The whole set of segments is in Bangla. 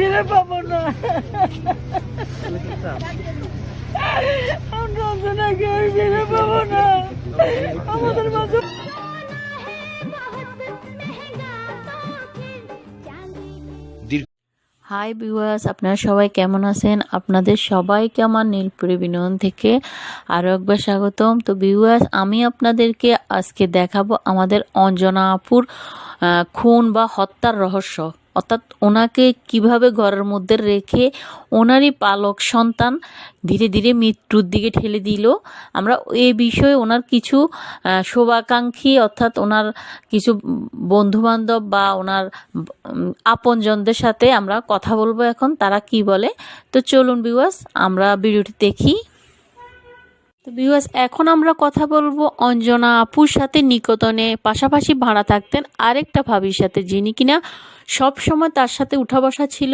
ফিরে পাবো না। হাই ভিউয়ার্স আপনারা সবাই কেমন আছেন? আপনাদের সবাইকে আমার নীলপুরি বিনোদন থেকে আরও একবার স্বাগতম। তো ভিউয়ার্স আমি আপনাদেরকে আজকে দেখাবো আমাদের অঞ্জনা আপুর খুন বা হত্যার রহস্য। অর্থাৎ ওনাকে কীভাবে ঘরের মধ্যে রেখে ওনারই পালক সন্তান ধীরে ধীরে মৃত্যুর দিকে ঠেলে দিল। আমরা এ বিষয়ে ওনার কিছু শোভাকাঙ্ক্ষী অর্থাৎ ওনার কিছু বন্ধু বান্ধব বা ওনার আপনজনদের সাথে আমরা কথা বলব এখন, তারা কি বলে? তো চলুন বিওয়াস আমরা ভিডিওটি দেখি। বিওয়াস এখন আমরা কথা বলব অঞ্জনা আপুর সাথে নিকতনে, পাশাপাশি ভাড়া থাকতেন আরেকটা ভাবির সাথে, যিনি কিনা সব সময় তার সাথে উঠা বসা ছিল।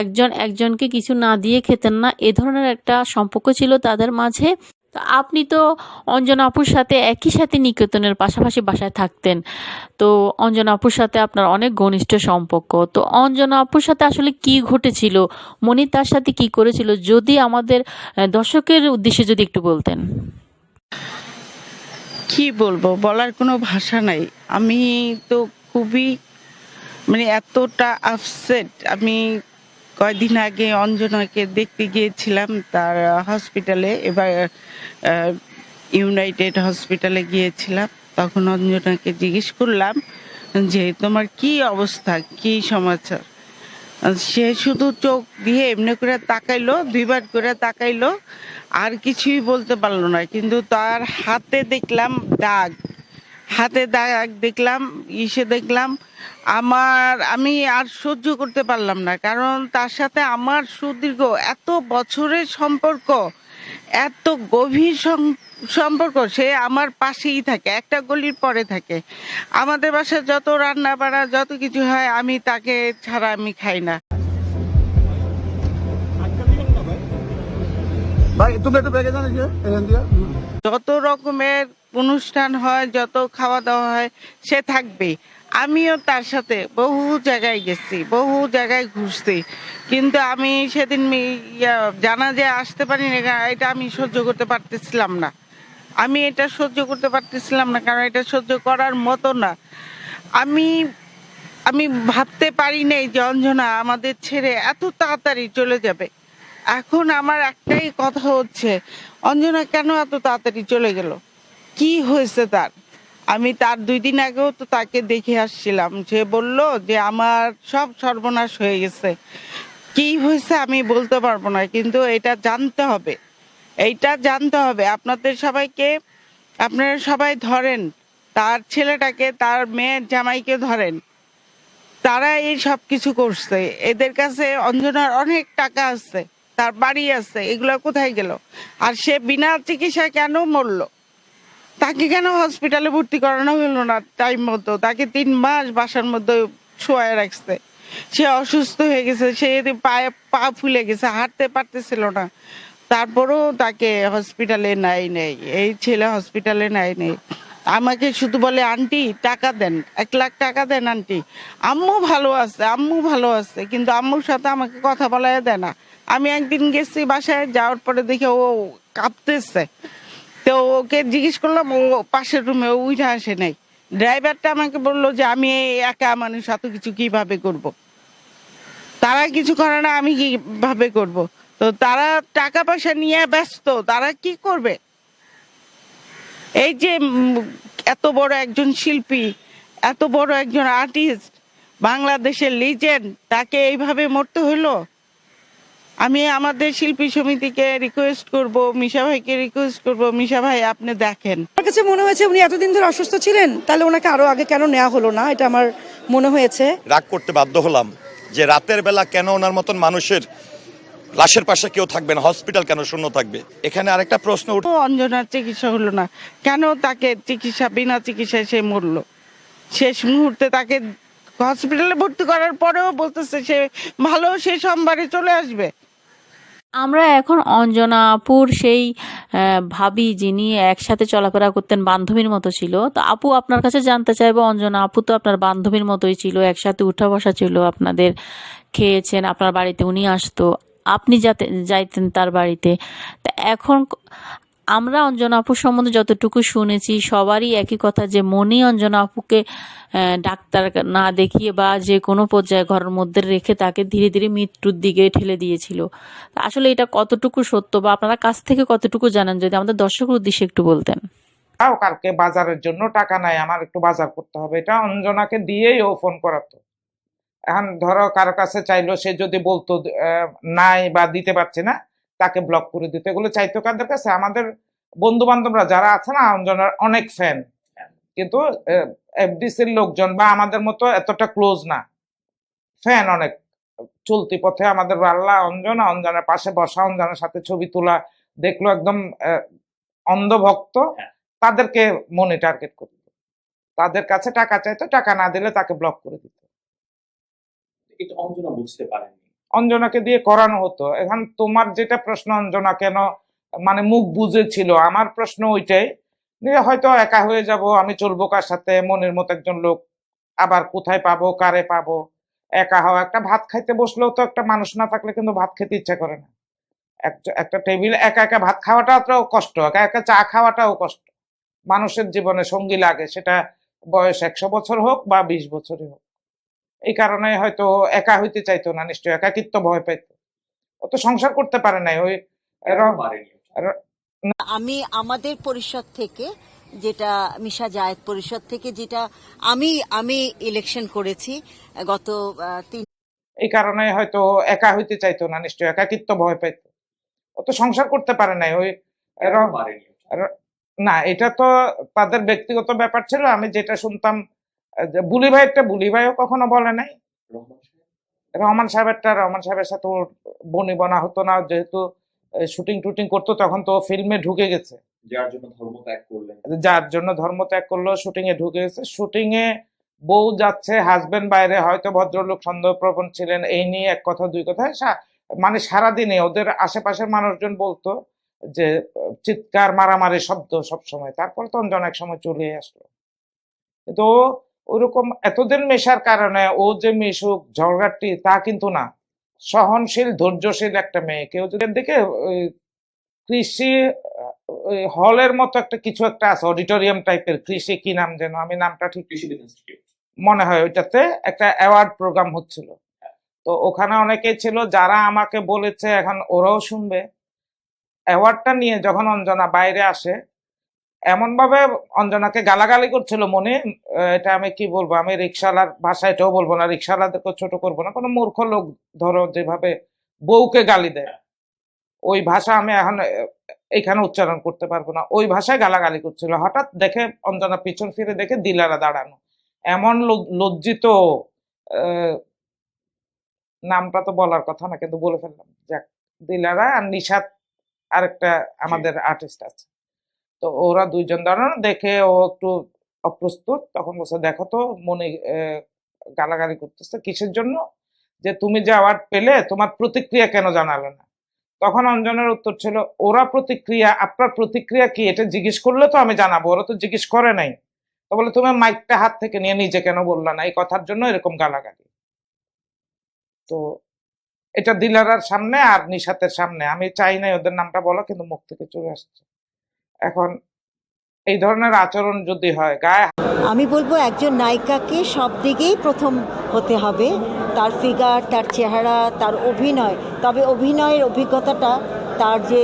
একজন, একজনকে কিছু না দিয়ে খেতেন না, এ ধরনের একটা সম্পর্ক ছিল তাদের মাঝে। তো আপনি তো অঞ্জনা আপুর সাথে একই সাথে নিকেতনের পাশাপাশি বাসায় থাকতেন। তো অঞ্জনা আপুর সাথে আপনার অনেক ঘনিষ্ঠ সম্পর্ক। তো অঞ্জনা আপুর সাথে আসলে কি ঘটেছিল? মনি তার সাথে কি করেছিল? যদি আমাদের দর্শকের উদ্দেশ্যে যদি একটু বলতেন। কি বলব? বলার কোনো ভাষা নাই। আমি তো খুবই মানে এতটা আপসেট আমি কয়দিন আগে অঞ্জনাকে দেখতে গিয়েছিলাম তার হসপিটালে। এবার ইউনাইটেড হসপিটালে গিয়েছিলাম। তখন অঞ্জনাকে জিজ্ঞেস করলাম যে, তোমার কি অবস্থা? কি সমাচার? সে শুধু চোখ দিয়ে এমনি করে তাকাইলো, দুইবার করে তাকাইলো, আর কিছুই বলতে পারল না। কিন্তু তার হাতে দেখলাম দাগ। হাতে দাগ দেখলাম, ইসে দেখলাম, আমার, আমি আর সহ্য করতে পারলাম না। কারণ তার সাথে আমার সুদীর্ঘ এত বছরের সম্পর্ক, এত গভীর সম্পর্ক, সে আমার পাশেই থাকে, একটা গলির পরে থাকে। আমাদের বাসায় যত রান্না বাড়া যত কিছু হয়, আমি তাকে ছাড়া আমি খাই না। ভাই তুমি একটু ব্যাগে জানিস যত রকমের অনুষ্ঠান হয় যত খাওয়া দাওয়া হয় সে থাকবে। আমিও তার সাথে বহু জায়গায় গেছি বহু জায়গায় ঘুরছি। কিন্তু আমি সেদিন ইয়া, জানাজে আসতে পারি না এটা আমি সহ্য করতে পারতেছিলাম না। আমি এটা সহ্য করতে পারতেছিলাম না কারণ এটা সহ্য করার মতো না। আমি আমি ভাবতে পারি নাই যে অঞ্জনা আমাদের ছেড়ে এত তাড়াতাড়ি চলে যাবে। এখন আমার একটাই কথা হচ্ছে, অঞ্জনা কেন এত তাড়াতাড়ি চলে গেল? কি হয়েছে তার? আমি তার দুই দিন আগেও তো তাকে দেখে আসছিলাম। যে বলল যে আমার সব সর্বনাশ হয়ে গেছে। কি হয়েছে আমি বলতে পারব না, কিন্তু এটা জানতে হবে। এইটা জানতে হবে। আপনাদের সবাইকে, আপনারা সবাই ধরেন, তার ছেলেটাকে, তার মেয়ের জামাইকে ধরেন। তারা এই সব কিছু করছে। এদের কাছে অঞ্জনার অনেক টাকা আছে। তার বাড়ি আছে, এগুলো কোথায় গেল? আর সে বিনা চিকিৎসা কেন মরলো? তাকে কেন হসপিটালে ভর্তি করানো হলো না টাইম মতো? তাকে তিন মাস বাসার মধ্যে শোয়ায় রাখছে। সে অসুস্থ হয়ে গেছে, সে পায়ে পা ফুলে গেছে, হাঁটতে পারতেছিল না। তারপরেও তাকে হসপিটালে নাই নেই, এই ছেলে হসপিটালে নাই নেই। আমাকে শুধু বলে, আন্টি, টাকা দেন, এক লাখ টাকা দেন, আন্টি। আম্মু ভালো আছে, আম্মু ভালো আছে, কিন্তু আম্মুর সাথে আমাকে কথা বলাই দেয় না। আমি একদিন গেছি বাসায়, যাওয়ার পরে দেখে ও কাঁপতেছে। তো ওকে জিজ্ঞেস করলাম, ও পাশের রুমে উঠে আসে নাই। ড্রাইভারটা আমাকে বলল যে, আমি একা মানুষ, এত কিছু কীভাবে করব। তারা কিছু করে না, আমি কীভাবে করব। তো তারা টাকা পয়সা নিয়ে ব্যস্ত, তারা কি করবে? এই যে এত বড় একজন শিল্পী এত বড় একজন আর্টিস্ট বাংলাদেশের লিজেন্ড তাকে এইভাবে মরতে হলো আমি আমাদের শিল্পী সমিতিকে রিকোয়েস্ট করব মিশা ভাইকে রিকোয়েস্ট করব। মিশা ভাই আপনি দেখেন। আমার কাছে মনে হয়েছে উনি এতদিন ধরে অসুস্থ ছিলেন তাহলে ওনাকে আরও আগে কেন নেওয়া হলো না? এটা আমার মনে হয়েছে। রাগ করতে বাধ্য হলাম যে রাতের বেলা কেন ওনার মতন মানুষের লাশের পাশে কেউ থাকবে না হসপিটাল কেন শূন্য থাকবে? এখানে আরেকটা প্রশ্ন উঠ ও অঞ্জনার চিকিৎসা হলো না। কেন তাকে চিকিৎসা বিনা চিকিৎসায় সে মরল? শেষ মুহূর্তে তাকে হসপিটালে ভর্তি করার পরেও বলতেছে সে ভালো সে সোমবারে চলে আসবে। আমরা এখন অঞ্জনা আপুর সেই ভাবি যিনি একসাথে চলাফেরা করতেন বান্ধবীর মতো ছিল তো আপু আপনার কাছে জানতে চাইব অঞ্জনা আপু তো আপনার বান্ধবীর মতোই ছিল একসাথে উঠা বসা ছিল আপনাদের খেয়েছেন আপনার বাড়িতে উনি আসতো। আপনি যাতে, যাইতেন তার বাড়িতে। তা এখন আমরা অঞ্জনা আপুর সম্বন্ধে যতটুকু শুনেছি, সবারই একই কথা যে মনি অঞ্জনা আপুকে ডাক্তার না দেখিয়ে বা যে কোনো পর্যায়ে ঘরের মধ্যে রেখে তাকে ধীরে ধীরে মৃত্যুর দিকে ঠেলে দিয়েছিল। আসলে এটা কতটুকু সত্য বা আপনারা কাছ থেকে কতটুকু জানেন? যদি আমাদের দর্শকের উদ্দেশ্যে একটু বলতেন। কালকে বাজারের জন্য টাকা নাই, আমার একটু বাজার করতে হবে। এটা অঞ্জনাকে দিয়েই ও ফোন করাতো। এখন ধরো কারও কাছে চাইলো, সে যদি বলতো নাই বা দিতে পারছে না, তাকে ব্লক করে দিতে। এগুলো চাইতো কাদের কাছে? আমাদের বন্ধু বান্ধবরা যারা আছে না অঞ্জনার অনেক ফ্যান কিন্তু এফডিসির লোকজন বা আমাদের মতো এতটা ক্লোজ না। ফ্যান অনেক। চলতি পথে আমাদের আল্লাহ অঞ্জনা, অঞ্জনের পাশে বসা, অঞ্জনার সাথে ছবি তোলা, দেখল একদম অন্ধভক্ত, তাদেরকে মনে টার্গেট করতো। তাদের কাছে টাকা চাইতো, টাকা না দিলে তাকে ব্লক করে দিত। এটা অঞ্জনা বুঝতে পারেননি। অঞ্জনাকে দিয়ে করানো হতো। এখন তোমার যেটা প্রশ্ন, অঞ্জনা কেন মানে মুখ বুঝেছিল আমার প্রশ্ন ওইটাই যে হয়তো একা হয়ে যাব, আমি চলবো কার সাথে, মনের মতো একজন লোক, আবার কোথায় পাবো, কারে পাবো? একা হওয়া, একটা ভাত খাইতে বসলেও তো একটা মানুষ না থাকলে কিন্তু ভাত খেতে ইচ্ছা করে না। একটা- একটা টেবিল, একা একা ভাত খাওয়াটাও কষ্ট, একা একা চা খাওয়াটাও কষ্ট। মানুষের জীবনে সঙ্গী লাগে, সেটা বয়স একশো বছর হোক বা বিশ বছরই হোক। এই কারণে হয়তো একা হইতে চাইতো না নিশ্চয় একাকিত্ব ভয় পাইতো। ও তো সংসার করতে পারে নাই ওই আমি আমাদের পরিষদ থেকে যেটা মিশা জায়েদ পরিষদ থেকে যেটা আমি আমি ইলেকশন করেছি গত তিন এই কারণে হয়তো একা হইতে চাইতো না নিশ্চয় একাকিত্ব ভয় পাইতো। ও তো সংসার করতে পারে নাই ওই না এটা তো তাদের ব্যক্তিগত ব্যাপার ছিল আমি যেটা শুনতাম বুলি ভাইয়েরটা বুলি ভাইও কখনো বলে নাই। রহমান সাহেব। রহমান সাহেবেরটা রহমান সাহেবের সাথে ওর বনি বনা হতো না যেহেতু শুটিং টুটিং করতো তখন তো ফিল্মে ঢুকে গেছে। যার জন্য ধর্ম ত্যাগ করলেন। যার জন্য ধর্ম ত্যাগ করল শুটিং এ ঢুকে গেছে। শুটিং এ বউ যাচ্ছে হাজবেন্ড বাইরে হয়তো ভদ্রলোক সন্দেহপ্রবণ ছিলেন এই নিয়ে এক কথা দুই কথা। মানে সারাদিনে ওদের আশেপাশের মানুষজন বলতো যে চিৎকার মারামারি শব্দ সব সময় তারপর তো অঞ্জন এক সময় চলে আসলো। কিন্তু ও ওইরকম এতদিন মেশার কারণে ও যে মিশুক ঝগড়াটি তা কিন্তু না। সহনশীল ধৈর্যশীল একটা মেয়ে। কেউ যদি দেখে কৃষি হলের মতো একটা কিছু একটা আছে অডিটোরিয়াম টাইপের কৃষি কি নাম যেন আমি নামটা ঠিক মনে হয় ওইটাতে একটা অ্যাওয়ার্ড প্রোগ্রাম হচ্ছিল। তো ওখানে অনেকেই ছিল যারা আমাকে বলেছে এখন ওরাও শুনবে। অ্যাওয়ার্ডটা নিয়ে যখন অঞ্জনা বাইরে আসে এমন ভাবে অঞ্জনাকে গালাগালি করছিল মনে এটা আমি কি বলব আমি রিক্সাওয়ালার ভাষা এটাও বলব না রিক্সাওয়ালাদেরকে ছোট করব না কোনো মূর্খ লোক ধরো যেভাবে বউকে গালি দেয়। ওই ভাষা আমি এখন এখানে উচ্চারণ করতে পারব না। ওই ভাষায় গালাগালি করছিল। হঠাৎ দেখে অঞ্জনা পিছন ফিরে দেখে দিলারা দাঁড়ানো। এমন লজ্জিত আহ, নামটা তো বলার কথা না কিন্তু বলে ফেললাম। যাক দিলারা আর নিশাত আরেকটা আমাদের আর্টিস্ট আছে। তো ওরা দুইজন দাঁড়ানো, দেখে ও একটু অপ্রস্তুত। তখন বলছে, দেখো তো, মনে গালাগালি করতেছে কিসের জন্য? যে তুমি যে অ্যাওয়ার্ড পেলে, তোমার প্রতিক্রিয়া কেন জানালে না? তখন অঞ্জনের উত্তর ছিল, ওরা প্রতিক্রিয়া, আপনার প্রতিক্রিয়া কি? এটা জিজ্ঞেস করলে তো আমি জানাব, ওরা তো জিজ্ঞেস করে নাই। তো বলে, তুমি মাইকটা হাত থেকে নিয়ে নিজে কেন বললা না? এই কথার জন্য এরকম গালাগালি। তো এটা দিলারার সামনে আর নিশাতের সামনে। আমি চাই নাই ওদের নামটা বলো, কিন্তু মুখ থেকে চলে আসছে। এখন এই ধরনের আচরণ যদি হয় গায়ে আমি বলব একজন নায়িকাকে সব দিকেই প্রথম হতে হবে। তার ফিগার তার চেহারা তার অভিনয়। তবে অভিনয়ের অভিজ্ঞতাটা তার যে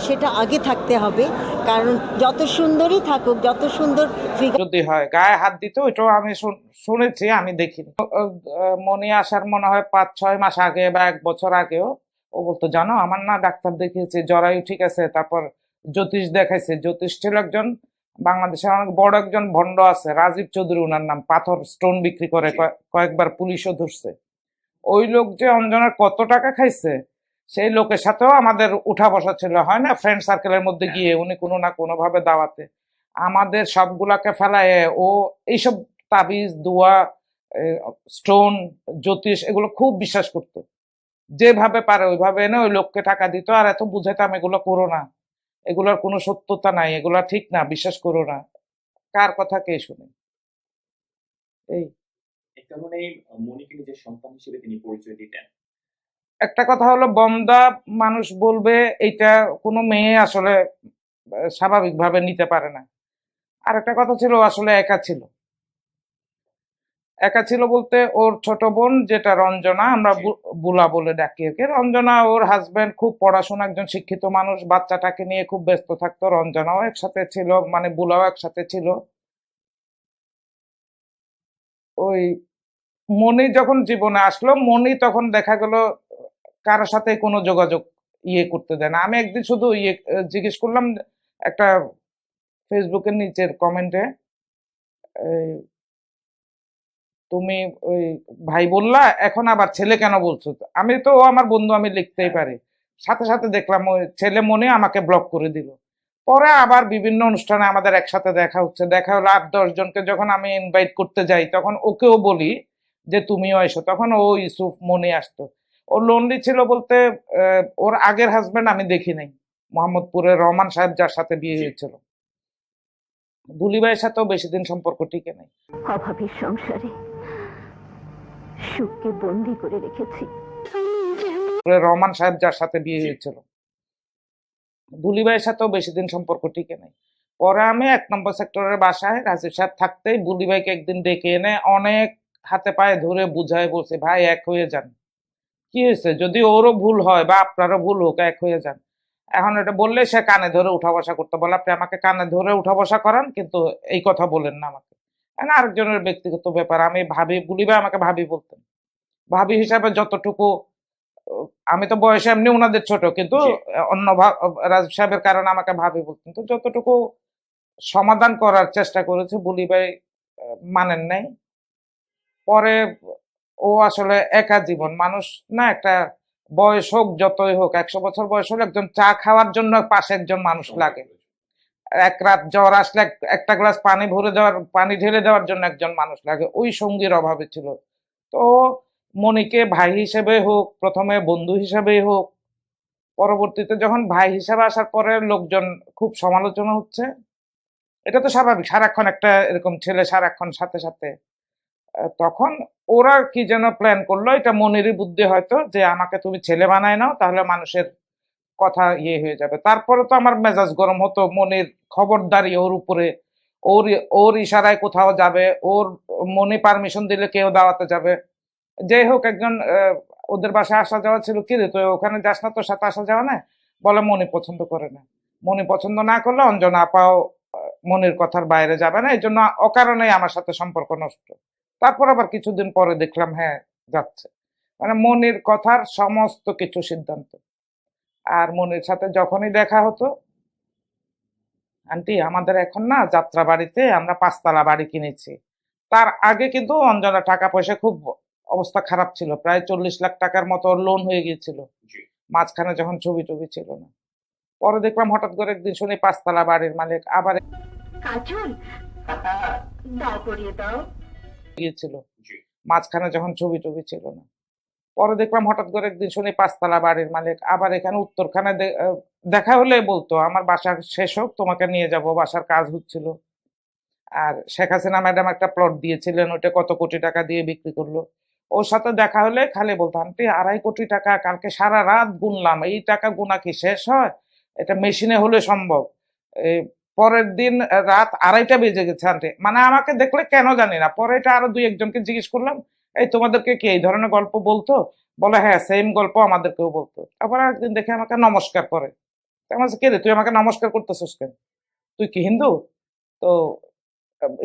সেটা আগে থাকতে হবে। কারণ যত সুন্দরই থাকুক যত সুন্দর ফিগার যদি হয় গায়ে হাত দিতে ওইটাও আমি শুন- শুনেছি আমি দেখিনি। আহ, মনে আসার মনে হয় পাঁচ ছয় মাস আগে বা এক বছর আগেও ও বলতো জানো আমার না ডাক্তার দেখিয়েছে জরায়ু ঠিক আছে তারপর জ্যোতিষ দেখাইছে। জ্যোতিষ ছিল একজন বাংলাদেশের অনেক বড় একজন ভণ্ড আছে রাজীব চৌধুরী ওনার নাম পাথর স্টোন বিক্রি করে কয়- কয়েকবার পুলিশও ধরছে। ওই লোক যে অঞ্জনার কত টাকা খাইছে সেই লোকের সাথেও আমাদের উঠা বসা ছিল হয় না? ফ্রেন্ড সার্কেলের মধ্যে গিয়ে উনি কোনো না কোনো ভাবে দাওয়াতে। আমাদের সবগুলাকে ফেলায় ও এইসব তাবিজ দোয়া স্টোন জ্যোতিষ এগুলো খুব বিশ্বাস করতো। যেভাবে পারে ওইভাবে এনে ওই লোককে টাকা দিত আর এত বুঝাইতাম এগুলো করো না। এগুলোর কোনো সত্যতা নাই এগুলা ঠিক না বিশ্বাস করো না। কার কথা কে শুনে? এই। মনিকে নিজের সন্তান হিসেবে তিনি পরিচয় দিতেন। একটা কথা হলো বমদা মানুষ বলবে এইটা কোনো মেয়ে আসলে স্বাভাবিকভাবে নিতে পারে না। আর একটা কথা ছিল আসলে একা ছিল। একা ছিল বলতে ওর ছোট বোন যেটা রঞ্জনা আমরা বুলা বলে ডাকি ওকে। রঞ্জনা ওর হাজবেন্ড খুব পড়াশোনা একজন শিক্ষিত মানুষ বাচ্চাটাকে নিয়ে খুব ব্যস্ত থাকতো রঞ্জনাও একসাথে ছিল মানে বুলাও একসাথে ছিল। ওই মনি যখন জীবনে আসলো মনি তখন দেখা গেল কারোর সাথে কোনো যোগাযোগ ইয়ে করতে দেয় না। আমি একদিন শুধু ইয়ে জিজ্ঞেস করলাম একটা ফেসবুকের নিচের কমেন্টে তুমি ওই ভাই বললা এখন আবার ছেলে কেন বলছো? আমি তো ও আমার বন্ধু আমি লিখতেই পারি। সাথে সাথে দেখলাম ওই ছেলে মনে আমাকে ব্লক করে দিল। পরে আবার বিভিন্ন অনুষ্ঠানে আমাদের একসাথে দেখা হচ্ছে। দেখা হলো আট দশ জনকে যখন আমি ইনভাইট করতে যাই তখন ওকেও বলি যে তুমিও এসো। তখন ও ইউসুফ মনে আসতো। ও লোনলি ছিল বলতে ওর আগের হাজব্যান্ড আমি দেখি নাই। মোহাম্মদপুরের রহমান সাহেব যার সাথে বিয়ে হয়েছিল। দুলি ভাইয়ের সাথেও বেশি দিন সম্পর্ক টিকে নাই। অভাবের সংসারে। সুখকে বন্দি করে রেখেছি। রহমান সাহেব যার সাথে বিয়ে হয়েছিল। দুলি ভাইয়ের সাথেও বেশি দিন সম্পর্ক টিকে নাই। পরে আমি এক নম্বর সেক্টরের বাসায় রাজীব সাহেব থাকতেই বুলি ভাইকে একদিন ডেকে এনে অনেক হাতে পায়ে ধরে বুঝায় বলছে ভাই এক হয়ে যান। কি হয়েছে? যদি ওরও ভুল হয় বা আপনারও ভুল হোক এক হয়ে যান। এখন এটা বললে সে কানে ধরে উঠা বসা করতে বলে আপনি আমাকে কানে ধরে উঠা বসা করান কিন্তু এই কথা বলেন না আমাকে। এখন আরেকজনের ব্যক্তিগত ব্যাপার। আমি ভাবি বুলি ভাই আমাকে ভাবি বলতেন। ভাবি হিসাবে যতটুকু আমি তো বয়সে এমনি ওনাদের ছোট কিন্তু অন্য রাজীব সাহেবের কারণে আমাকে ভাবি বলতেন। তো যতটুকু সমাধান করার চেষ্টা করেছে বুলি ভাই মানেন নাই। পরে ও আসলে একা জীবন মানুষ না একটা বয়স হোক যতই হোক একশো বছর বয়স হলে একজন চা খাওয়ার জন্য পাশে একজন মানুষ লাগে। এক রাত জ্বর আসলে এক- একটা গ্লাস পানি ভরে দেওয়ার পানি ঢেলে দেওয়ার জন্য একজন মানুষ লাগে। ওই সঙ্গীর অভাবে ছিল। তো মনিকে ভাই হিসেবে হোক, প্রথমে বন্ধু হিসেবেই হোক, পরবর্তীতে যখন ভাই হিসেবে আসার পরে লোকজন খুব সমালোচনা হচ্ছে। এটা তো স্বাভাবিক, সারাক্ষণ একটা এরকম ছেলে সারাক্ষণ সাথে সাথে। তখন ওরা কি যেন প্ল্যান করল, এটা মনেরই বুদ্ধি হয়তো, যে আমাকে তুমি ছেলে বানায় নাও, তাহলে মানুষের কথা ইয়ে হয়ে যাবে। তারপরে তো আমার মেজাজ গরম হতো, মনির খবরদারি ওর উপরে। ওর ওর ইশারায় কোথাও যাবে, ওর মনে পারমিশন দিলে কেউ দাওয়াতে যাবে। যাই হোক, একজন ওদের বাসায় আসা যাওয়া ছিল। কি রে তো ওখানে যাস না, তোর সাথে আসা যাওয়া না বলে, মনি পছন্দ করে না। মনি পছন্দ না করলে অঞ্জন আপাও মনির কথার বাইরে যাবে না। এই জন্য অকারণে আমার সাথে সম্পর্ক নষ্ট। তারপর আবার কিছুদিন পরে দেখলাম হ্যাঁ যাচ্ছে। মানে মনির কথার সমস্ত কিছু সিদ্ধান্ত। আর মনির সাথে যখনই দেখা হতো আন্টি আমাদের এখন না যাত্রা বাড়িতে আমরা পাঁচতলা বাড়ি কিনেছি। তার আগে কিন্তু অঞ্জনা টাকা পয়সা খুব অবস্থা খারাপ ছিল প্রায় চল্লিশ লাখ টাকার মতো লোন হয়ে গিয়েছিল। মাঝখানে যখন ছবি টবি ছিল না। পরে দেখলাম হঠাৎ করে একদিন শুনি পাঁচতলা বাড়ির মালিক আবার গিয়েছিল। মাঝখানে যখন ছবি টবি ছিল না। পরে দেখলাম হঠাৎ করে একদিন শুনি পাঁচতলা বাড়ির মালিক, আবার এখানে উত্তরখানে দেখা হলে বলতো, আমার বাসা শেষ হোক, তোমাকে নিয়ে যাব, বাসার কাজ হচ্ছিল। আর শেখ হাসিনা ম্যাডাম একটা প্লট দিয়েছিলেন ওটা কত কোটি টাকা দিয়ে বিক্রি করল। ওর সাথে দেখা হলে খালি বলতো, আন্টি, আড়াই কোটি টাকা, কালকে সারা রাত গুনলাম, এই টাকা গুনা কি শেষ হয়? এটা মেশিনে হলে সম্ভব। পরের দিন রাত আড়াইটা বেজে গেছে, আন্টি। মানে আমাকে দেখলে কেন জানি না, পরে এটা আরও দুই একজনকে জিজ্ঞেস করলাম এই তোমাদেরকে কি এই ধরনের গল্প বলতো? বলে হ্যাঁ সেম গল্প আমাদেরকেও বলতো। আবার একদিন দেখে আমাকে নমস্কার করে। কে রে তুই আমাকে নমস্কার করতেছিস কেন? তুই কি হিন্দু? তো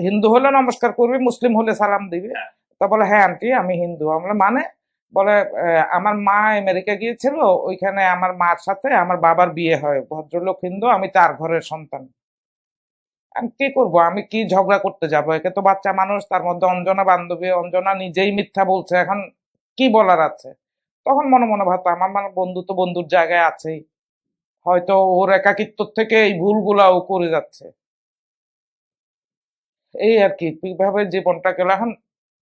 হিন্দু হলে নমস্কার করবি মুসলিম হলে সালাম দিবি। তা বলে হ্যাঁ আন্টি আমি হিন্দু। আমরা মানে? বলে আমার মা আমেরিকা গিয়েছিল ওইখানে আমার মার সাথে আমার বাবার বিয়ে হয় ভদ্রলোক হিন্দু আমি তার ঘরের সন্তান। আমি কি করব? আমি কি ঝগড়া করতে যাব? একে তো বাচ্চা মানুষ, তার মধ্যে অঞ্জনা বান্ধবী, অঞ্জনা নিজেই মিথ্যা বলছে। এখন কি বলার আছে? তখন মনে মনে ভাবতো আমার মানে বন্ধু তো বন্ধুর জায়গায় আছেই। হয়তো ওর একাকিত্ব থেকে এই ভুলগুলা ও করে যাচ্ছে। এই আর কি, কীভাবে জীবনটা গেল? এখন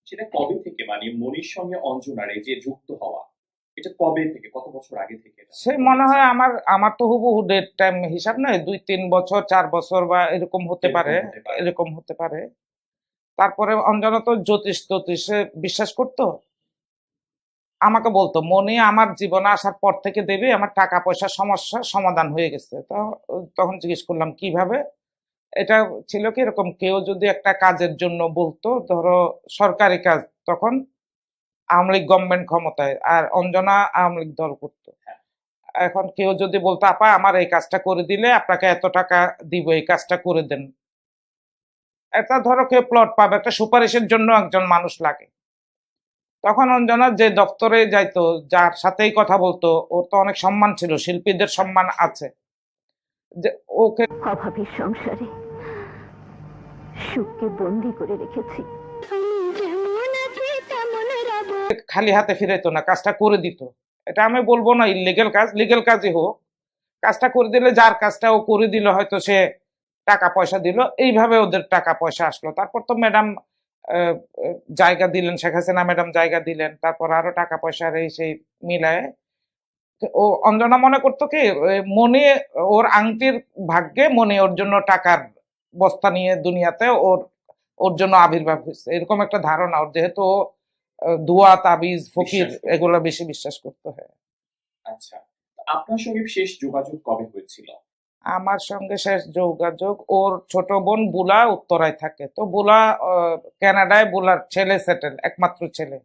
সেটা কবে থেকে? মানে মনির সঙ্গে অঞ্জনার এই যে যুক্ত হওয়া। এটা কবে থেকে? কত বছর আগে থেকে সে মনে হয় আমার আমার তো হুবহু ডেট টাইম হিসাব নয় দুই তিন বছর চার বছর বা এরকম হতে পারে এরকম হতে পারে। তারপরে অঞ্জনা তো জ্যোতিষ জ্যোতিষে বিশ্বাস করতো? আমাকে বলতো মনি আমার জীবনে আসার পর থেকে দেবে আমার টাকা পয়সার সমস্যা সমাধান হয়ে গেছে। তো তখন জিজ্ঞেস করলাম কীভাবে? এটা ছিল কি এরকম কেউ যদি একটা কাজের জন্য বলতো ধরো সরকারি কাজ তখন আওয়ামী লীগ গভর্নমেন্ট ক্ষমতায়, আর অঞ্জনা আওয়ামী লীগ দল করতো। এখন কেউ যদি বলতো, আপা, আমার এই কাজটা করে দিলে আপনাকে এত টাকা দিব, এই কাজটা করে দেন। এটা ধরো কেউ প্লট পাবে, একটা সুপারিশের জন্য একজন মানুষ লাগে। তখন অঞ্জনা যে দপ্তরে যাইতো, যার সাথেই কথা বলতো, ওর তো অনেক সম্মান ছিল, শিল্পীদের সম্মান আছে। যে ওকে অভাবের সংসারে সুখকে বন্দি করে রেখেছি। খালি হাতে ফিরাইতো না, কাজটা করে দিত। এটা আমি বলব না ইলিগেল কাজ লিগেল কাজই হোক। কাজটা করে দিলে যার কাজটা ও করে দিল, হয়তো সে টাকা পয়সা দিল, এইভাবে ওদের টাকা পয়সা আসলো। তারপর তো ম্যাডাম জায়গা দিলেন, শেখ হাসিনা ম্যাডাম জায়গা দিলেন, তারপর আরও টাকা পয়সা এই সেই মিলায়। ও অঞ্জনা মনে করতো কি মনে ওর আংটির ভাগ্যে মনে ওর জন্য টাকার বস্তা নিয়ে দুনিয়াতে ওর ওর জন্য আবির্ভাব হয়েছে। এরকম একটা ধারণা, ওর যেহেতু দুয়া তাবিজ ফকির এগুলো বেশি বিশ্বাস করতে হয়। আচ্ছা আপনার সঙ্গে শেষ যোগাযোগ কবে হয়েছিল? আমার সঙ্গে শেষ যোগাযোগ ওর ছোট বোন বুলা উত্তরায় থাকে। তো বুলা কানাডায় বুলার ছেলে সেটেল একমাত্র ছেলে।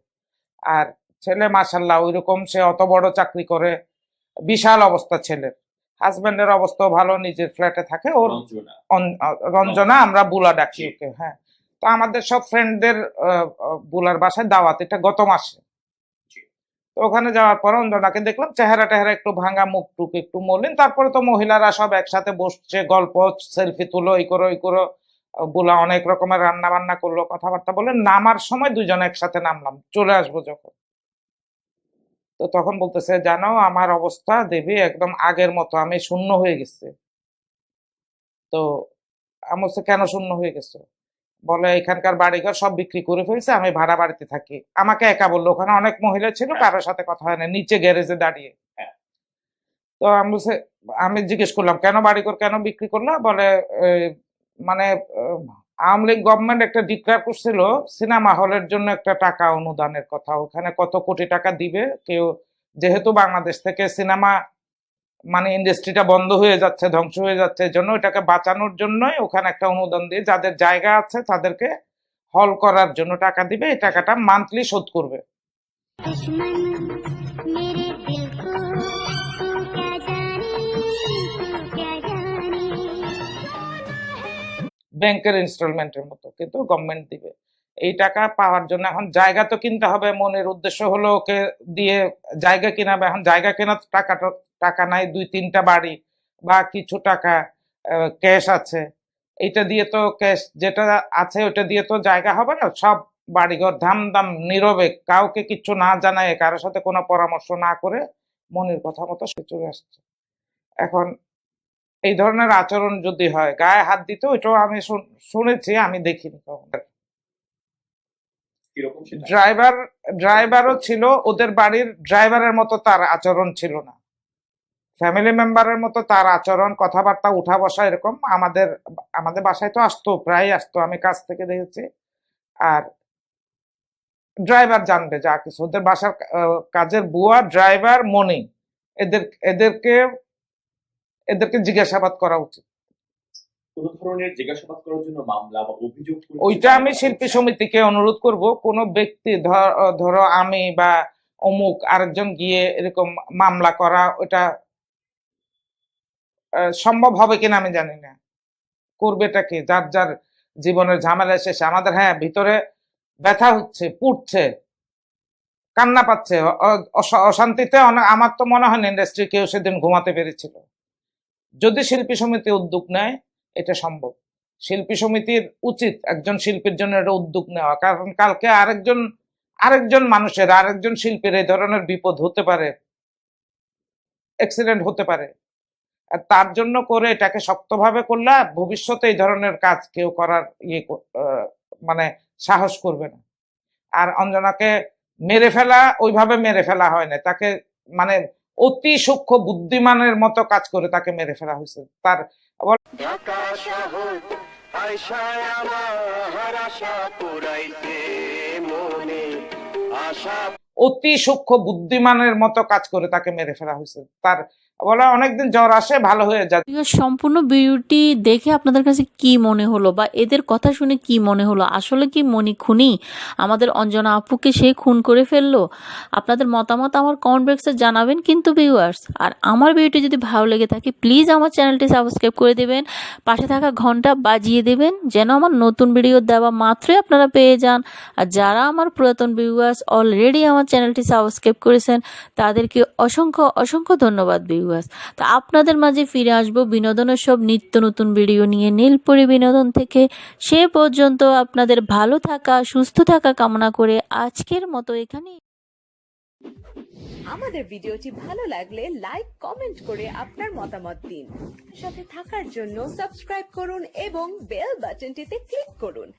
আর ছেলে মাসাল্লাহ ওইরকম সে অত বড় চাকরি করে বিশাল অবস্থা ছেলের। হাজবেন্ডের অবস্থা ভালো নিজের ফ্ল্যাটে থাকে। ওর রঞ্জনা। আমরা বুলা ডাকি ওকে হ্যাঁ। তো আমাদের সব ফ্রেন্ডদের বুলার বাসায় দাওয়াত এটা গত মাসে। তো ওখানে যাওয়ার পর অঞ্জনাকে দেখলাম চেহারা টেহারা একটু ভাঙা মুখ টুক একটু মলিন। তারপরে তো মহিলারা সব একসাথে বসছে গল্প সেলফি তুলো এই করো এই করো। বুলা অনেক রকমের রান্না বান্না করল কথাবার্তা বলে। নামার সময় দুজন একসাথে নামলাম চলে আসব যখন। তো তখন বলতেছে জানো আমার অবস্থা দেবী একদম আগের মতো আমি শূন্য হয়ে গেছে। তো আমি বলছি, কেন শূন্য হয়ে গেছে? বলে এখানকার বাড়িঘর সব বিক্রি করে ফেলছে আমি ভাড়া বাড়িতে থাকি। আমাকে একা বলল। ওখানে অনেক মহিলা ছিল কারোর সাথে কথা হয় না নিচে গ্যারেজে দাঁড়িয়ে। হ্যাঁ। তো আমি বলছি, আমি জিজ্ঞেস করলাম কেন বাড়িঘর কেন বিক্রি করল? বলে মানে আওয়ামী লীগ গভর্নমেন্ট একটা ডিক্লেয়ার করছিল সিনেমা হলের জন্য একটা টাকা অনুদানের কথা। ওখানে কত কোটি টাকা দিবে কেউ যেহেতু বাংলাদেশ থেকে সিনেমা মানে ইন্ডাস্ট্রিটা বন্ধ হয়ে যাচ্ছে ধ্বংস হয়ে যাচ্ছে জন্য এটাকে বাঁচানোর জন্যই ওখানে একটা অনুদান দিয়ে যাদের জায়গা আছে তাদেরকে হল করার জন্য টাকা দিবে এই টাকাটা মান্থলি শোধ করবে। ব্যাংকের ইনস্টলমেন্টের মতো কিন্তু গভর্নমেন্ট দিবে। এই টাকা পাওয়ার জন্য। এখন জায়গা তো কিনতে হবে, মনের উদ্দেশ্য হলো ওকে দিয়ে জায়গা কিনাবে। এখন জায়গা কেনার টাকাটা, টাকা নাই, দুই তিনটা বাড়ি বা কিছু টাকা ক্যাশ আছে। এটা দিয়ে তো ক্যাশ যেটা আছে ওটা দিয়ে তো জায়গা হবে না। সব বাড়িঘর ধাম দাম নীরবে, কাউকে কিচ্ছু না জানায়, কারোর সাথে কোনো পরামর্শ না করে মনের কথা মতো সে চলে আসছে। এখন এই ধরনের আচরণ যদি হয়, গায়ে হাত দিতে, ওইটাও আমি শুন- শুনেছি, আমি দেখিনি কখনো। ড্রাইভার ড্রাইভারও ছিল ওদের বাড়ির ড্রাইভারের মতো তার আচরণ ছিল না। ফ্যামিলি মেম্বারের মতো তার আচরণ কথাবার্তা উঠা বসা এরকম আমাদের আমাদের বাসায় তো আসতো প্রায় আসতো। আমি কাছ থেকে দেখেছি। আর ড্রাইভার জানবে যা কিছু। ওদের বাসার কাজের বুয়া ড্রাইভার মনি এদের এদেরকে এদেরকে জিজ্ঞাসাবাদ করা উচিত। ধরনের জিজ্ঞাসাবাদ করার জন্য মামলা বা অভিযোগ ওইটা আমি শিল্পী সমিতিকে অনুরোধ করব। কোন ব্যক্তি ধরো আমি বা অমুক আরেকজন গিয়ে এরকম মামলা করা ওটা সম্ভব হবে কিনা আমি জানি না। করবেটা কি? যার যার জীবনের ঝামেলা শেষে আমাদের হ্যাঁ ভিতরে ব্যথা হচ্ছে, পুড়ছে, কান্না পাচ্ছে অশান্তিতে অনেক আমার তো মনে হয় ইন্ডাস্ট্রি কেউ সেদিন ঘুমাতে পেরেছিল। যদি শিল্পী সমিতি উদ্যোগ নেয় এটা সম্ভব। শিল্পী সমিতির উচিত একজন শিল্পীর জন্য এটা উদ্যোগ নেওয়া। কারণ কালকে আরেকজন আরেকজন মানুষের, আরেকজন শিল্পীর এই ধরনের বিপদ হতে পারে অ্যাক্সিডেন্ট হতে পারে। আর তার জন্য করে এটাকে শক্তভাবে করলে ভবিষ্যতে এই ধরনের কাজ কেউ করার ইয়ে মানে সাহস করবে না। আর অঞ্জনাকে মেরে ফেলা, ওইভাবে মেরে ফেলা হয় না। তাকে মানে অতি সূক্ষ্ম বুদ্ধিমানের মতো কাজ করে তাকে মেরে ফেলা হয়েছে। তার ঢাকা শহর আয়সায় আমার আশা পুরাইতে মনে আশা। অতি সূক্ষ্ম বুদ্ধিমানের মতো কাজ করে তাকে মেরে ফেলা হয়েছে। তার বলে অনেকদিন জ্বর আসে, ভালো হয়ে যায়। সম্পূর্ণ ভিডিওটি দেখে আপনাদের কাছে কি মনে হলো বা এদের কথা শুনে কি মনে হলো? আসলে কি মনি খুনি? আমাদের অঞ্জনা আপুকে সে খুন করে ফেলল? আপনাদের মতামত আমার কমেন্ট বক্সে জানাবেন কিন্তু ভিউয়ার্স আর আমার ভিডিওটি যদি ভালো লেগে থাকে প্লিজ আমার চ্যানেলটি সাবস্ক্রাইব করে দেবেন। পাশে থাকা ঘণ্টা বাজিয়ে দেবেন, যেন আমার নতুন ভিডিও দেওয়া মাত্রই আপনারা পেয়ে যান। আর যারা আমার পুরাতন ভিউয়ার্স অলরেডি আমার চ্যানেলটি সাবস্ক্রাইব করেছেন, তাদেরকে অসংখ্য অসংখ্য ধন্যবাদ ভিউয়ার্স তো আপনাদের মাঝে ফিরে আসব বিনোদনের সব নিত্য নতুন ভিডিও নিয়ে। নীলপুরি বিনোদন থেকে সে পর্যন্ত আপনাদের ভালো থাকা, সুস্থ থাকা কামনা করে আজকের মতো এখানে আমাদের ভিডিওটি ভালো লাগলে লাইক কমেন্ট করে আপনার মতামত দিন। সাথে থাকার জন্য সাবস্ক্রাইব করুন এবং বেল বাটনটিতে ক্লিক করুন।